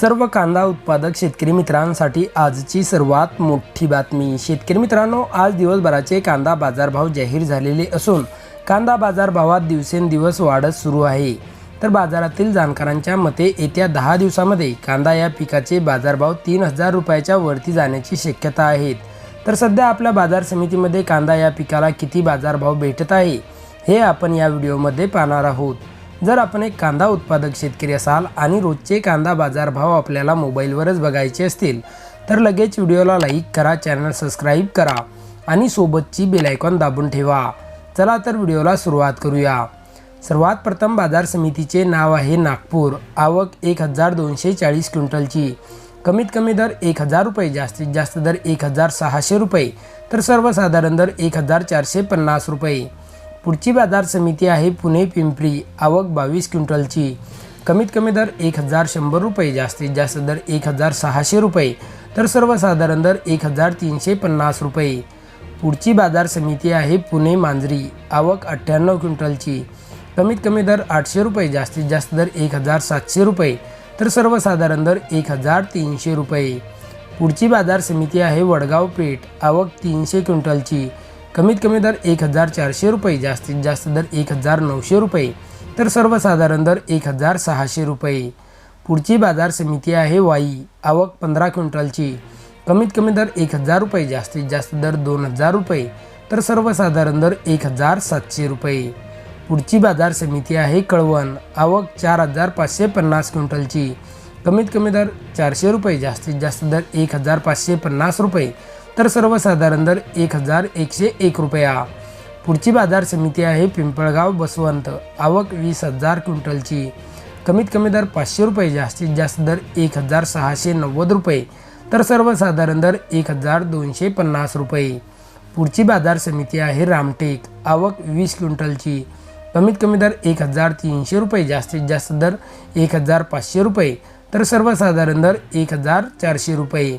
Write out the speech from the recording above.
सर्व कांदा उत्पादक शेतकरी मित्रांसाठी आजची सर्वात मोठी बातमी. शेतकरी मित्रांनो आज दिवसभराचे कांदा बाजारभाव जाहीर झालेले असून कांदा बाजारभावात दिवसेंदिवस वाढत सुरू आहे. तर बाजारातील जाणकारांच्या मते येत्या दहा दिवसामध्ये कांदा या पिकाचे बाजारभाव तीन हजार रुपयाच्या वरती जाण्याची शक्यता आहेत तर सध्या आपल्या बाजार समितीमध्ये कांदा या पिकाला किती बाजारभाव भेटत आहे हे आपण या व्हिडिओमध्ये पाहणार आहोत. जर आपण एक कांदा उत्पादक शेतकरी असाल आणि रोजचे कांदा बाजारभाव आपल्याला मोबाईलवरच बघायचे असतील तर लगेच व्हिडिओला लाईक करा चॅनल सबस्क्राईब करा आणि सोबतची बेलायकॉन दाबून ठेवा. चला तर व्हिडिओला सुरुवात करूया. सर्वात प्रथम बाजार समितीचे नाव आहे नागपूर. आवक एक हजार दोनशे चाळीस क्विंटलची. कमीत कमी दर एक हजार रुपये जास्तीत जास्त दर एक हजार सहाशे रुपये तर सर्वसाधारण दर एक हजार चारशे पन्नास रुपये. पुढची बाजार समिती आहे पुणे पिंपरी आवक बावीस क्विंटलची. कमीत कमी दर एक हजार शंभर रुपये जास्तीत जास्त दर एक हजार सहाशे रुपये तर सर्वसाधारण दर एक हजार तीनशे पन्नास रुपये. पुढची बाजार समिती आहे पुणे मांजरी आवक अठ्ठ्याण्णव क्विंटलची. कमीत कमी दर आठशे रुपये जास्तीत जास्त दर एक हजार सातशे रुपये तर सर्वसाधारण दर एक हजार तीनशे रुपये. पुढची बाजार समिती आहे वडगाव पेठ आवक तीनशे क्विंटलची. कमीत कमी दर एक हजार चारशे रुपये जास्तीत जास्त दर एक हजार नऊशे रुपये तर सर्वसाधारण दर एक हजार सहाशे रुपये. पुढची बाजार समिती आहे वाई आवक पंधरा क्विंटलची. कमीत कमी दर एक हजार रुपये जास्तीत जास्त दर दोन हजार रुपये तर सर्वसाधारण दर एक हजार सातशे रुपये. पुढची बाजार समिती आहे कळवण आवक चार हजार पाचशे पन्नास क्विंटलची. कमीत कमी दर चारशे रुपये जास्तीत जास्त दर एक हजार पाचशे पन्नास रुपये तर सर्वसाधारण दर एक हजार एकशे एक रुपया. पुढची बाजार समिती आहे पिंपळगाव बसवंत. आवक वीस हजार क्विंटलची. कमीत कमी दर पाचशे रुपये जास्तीत जास्त दर एक हजार सहाशे नव्वद रुपये. तर सर्वसाधारण दर एक हजार दोनशे पन्नास रुपये. पुढची बाजार समिती आहे रामटेक. आवक वीस क्विंटलची. कमीत कमी दर एक हजार तीनशे रुपये जास्तीत जास्त दर एक हजार पाचशे रुपये. तर सर्वसाधारण दर एक हजार चारशे रुपये.